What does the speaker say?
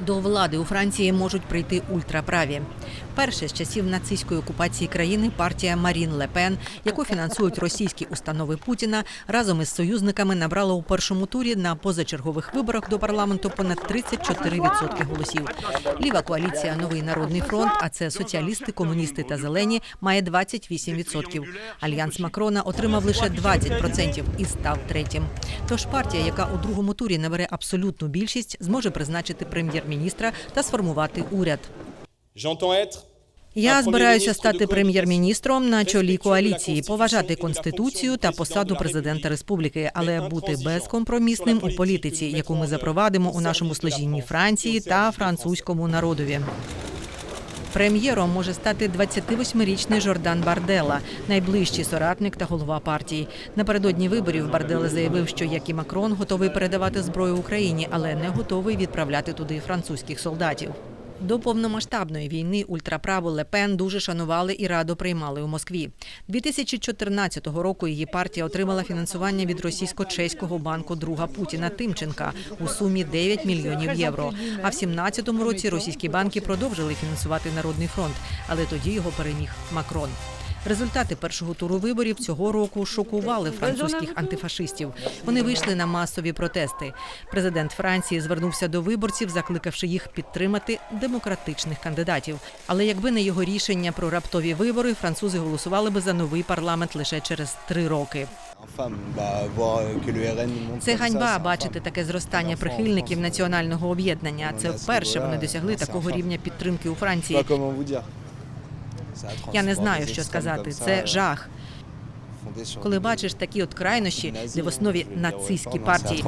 До влади у Франції можуть прийти ультраправі. Перше з часів нацистської окупації країни партія Марін Ле Пен, яку фінансують російські установи Путіна, разом із союзниками набрала у першому турі на позачергових виборах до парламенту понад 34% голосів. Ліва коаліція Новий народний фронт, а це соціалісти, комуністи та зелені, має 28%. Альянс Макрона отримав лише 20% і став третім. Тож партія, яка у другому турі набере абсолютну більшість, зможе призначити прем'єр-міністра та сформувати уряд. Я збираюся стати прем'єр-міністром на чолі коаліції, поважати конституцію та посаду президента республіки, але бути безкомпромісним у політиці, яку ми запровадимо у нашому служінні Франції та французькому народові. Прем'єром може стати 28-річний Жордан Бардела, найближчий соратник та голова партії. Напередодні виборів Бардела заявив, що як і Макрон готовий передавати зброю Україні, але не готовий відправляти туди французьких солдатів. До повномасштабної війни ультраправу Лепен дуже шанували і радо приймали у Москві. 2014 року її партія отримала фінансування від російсько-чеського банку друга Путіна Тимченка у сумі 9 мільйонів євро. А в 17 році російські банки продовжили фінансувати Народний фронт, але тоді його переміг Макрон. Результати першого туру виборів цього року шокували французьких антифашистів. Вони вийшли на масові протести. Президент Франції звернувся до виборців, закликавши їх підтримати демократичних кандидатів. Але якби не його рішення про раптові вибори, французи голосували би за новий парламент лише через три роки. Це ганьба бачити таке зростання прихильників національного об'єднання. Це вперше вони досягли такого рівня підтримки у Франції. Я не знаю, що сказати. Це euh, жах. Коли бачиш такі от крайнощі, де в основі нацистські партії.